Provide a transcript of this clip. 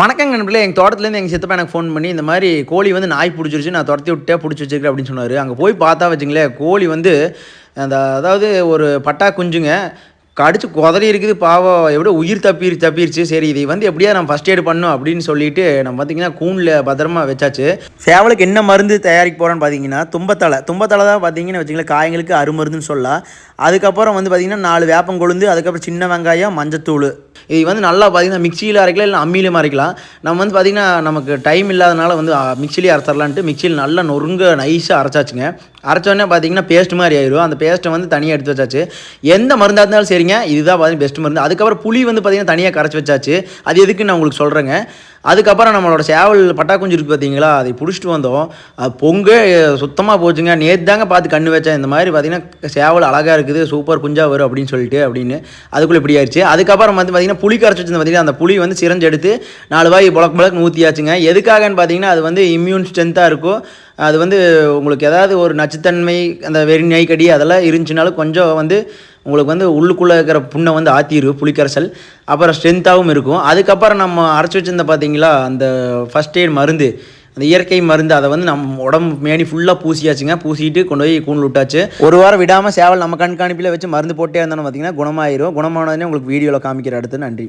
வணக்கங்க நண்பர்களே. எங்கள் தோட்டத்துலேருந்து எங்கள் சித்தப்பா எனக்கு ஃபோன் பண்ணி இந்த மாதிரி கோழி வந்து நாய் பிடிச்சிருச்சு நான் துரத்தி விட்டே பிடிச்சி வச்சிருக்கேன் அப்படின்னு சொன்னார். அங்கே போய் பார்த்தா வச்சுங்களேன் கோழி வந்து அந்த அதாவது ஒரு பட்டா குஞ்சுங்க. கடிச்சு குதறி இருக்குது பாவம். எப்படியோ உயிர் தப்பிரு தப்பிருச்சு. சரி இதை வந்து எப்படியா நம்ம ஃபஸ்ட் எய்ட் பண்ணும் அப்படின்னு சொல்லிட்டு நம்ம பார்த்தீங்கன்னா கூண்டில் பத்திரமா வச்சாச்சு. சேவலுக்கு என்ன மருந்து தயாரிக்க போகிறோன்னு பார்த்தீங்கன்னா தும்பத்தலை தும்பத்தலை தான் பார்த்தீங்கன்னு வச்சுங்களேன் காயங்களுக்கு அருமருந்துன்னு சொல்லலாம். அதுக்கப்புறம் வந்து பார்த்தீங்கன்னா நாலு வேப்பம் கொழுந்து அதுக்கப்புறம் சின்ன வெங்காயம் மஞ்சத்தூள். இது வந்து நல்லா பார்த்தீங்கன்னா மிக்சியில் அரைக்கலாம் இல்லை அம்மியிலும் அரைக்கலாம். நம்ம வந்து பார்த்திங்கன்னா நமக்கு டைம் இல்லாதனால வந்து மிக்சிலேயே அரைச்சிடலான்ட்டு மிக்சியில் நல்லா நொறுங்க நைஸாக அரைச்சாச்சுங்க. அரைச்சோடனே பார்த்தீங்கன்னா பேஸ்ட் மாதிரி ஆயிரும். அந்த பேஸ்ட்டை வந்து தனியாக எடுத்து வச்சாச்சு. எந்த மருந்தாக இருந்தாலும் சரிங்க. இதுதான் பார்த்தீங்கன்னா பெஸ்ட் மருந்து. அதுக்கப்புறம் புளி வந்து பார்த்திங்கன்னா தனியாக கரைச்சி வச்சாச்சு. அது எதுக்குன்னு நான் உங்களுக்கு சொல்கிறேங்க அதுக்கப்புறம் நம்மளோட சேவல் பட்டாக்குஞ்சு இருக்குது பார்த்தீங்களா அதை பிடிச்சிட்டு வந்தோம். அது பொங்க சுத்தமாக போச்சுங்க. நேற்று தாங்க பார்த்து கண்ணு வச்சேன். இந்த மாதிரி பார்த்தீங்கன்னா சேவல் அழகாக இருக்குது. சூப்பர் குஞ்சா வரும் அப்படின்னு சொல்லிட்டு அப்படின்னு. அதுக்குள்ளே இப்படி ஆயிடுச்சு அதுக்கப்புறம் வந்து பார்த்தீங்கன்னா புளி கரைச்சி வச்சிருந்த பார்த்தீங்கன்னா அந்த புளி வந்து சிறஞ்செடுத்து நாலு வாய் புழக்கு புழக்கு ஊற்றியாச்சுங்க எதுக்காகன்னு பார்த்தீங்கன்னா அது வந்து இம்யூன் ஸ்ட்ரென்த்தாக இருக்கும். அது வந்து உங்களுக்கு ஏதாவது ஒரு நச்சுத்தன்மை அந்த வெறி நெய்க்கடி அதெல்லாம் இருந்துச்சுனாலும் கொஞ்சம் வந்து உங்களுக்கு வந்து உள்ளுக்குள்ளே இருக்கிற புண்ணை வந்து ஆற்றிடும் புளிக்கரைசல். அப்புறம் ஸ்ட்ரென்த்தாகவும் இருக்கும். அதுக்கப்புறம் நம்ம அரைச்சி வச்சிருந்த பார்த்தீங்களா அந்த ஃபஸ்ட் எய்ட் மருந்து அந்த இயற்கை மருந்து அதை வந்து நம்ம உடம்பு மேனி ஃபுல்லாக பூசியாச்சுங்க. பூசிட்டு கொண்டு போய் கூண்டு விட்டாச்சு. ஒரு வாரம் விடாமல் சேவல் நம்ம கண்காணிப்பில் வச்சு மருந்து போட்டே இருந்தோம்னு பார்த்தீங்கன்னா குணமாயிரும். குணமானதுனே உங்களுக்கு வீடியோவில் காமிக்கிற அடுத்து நன்றி.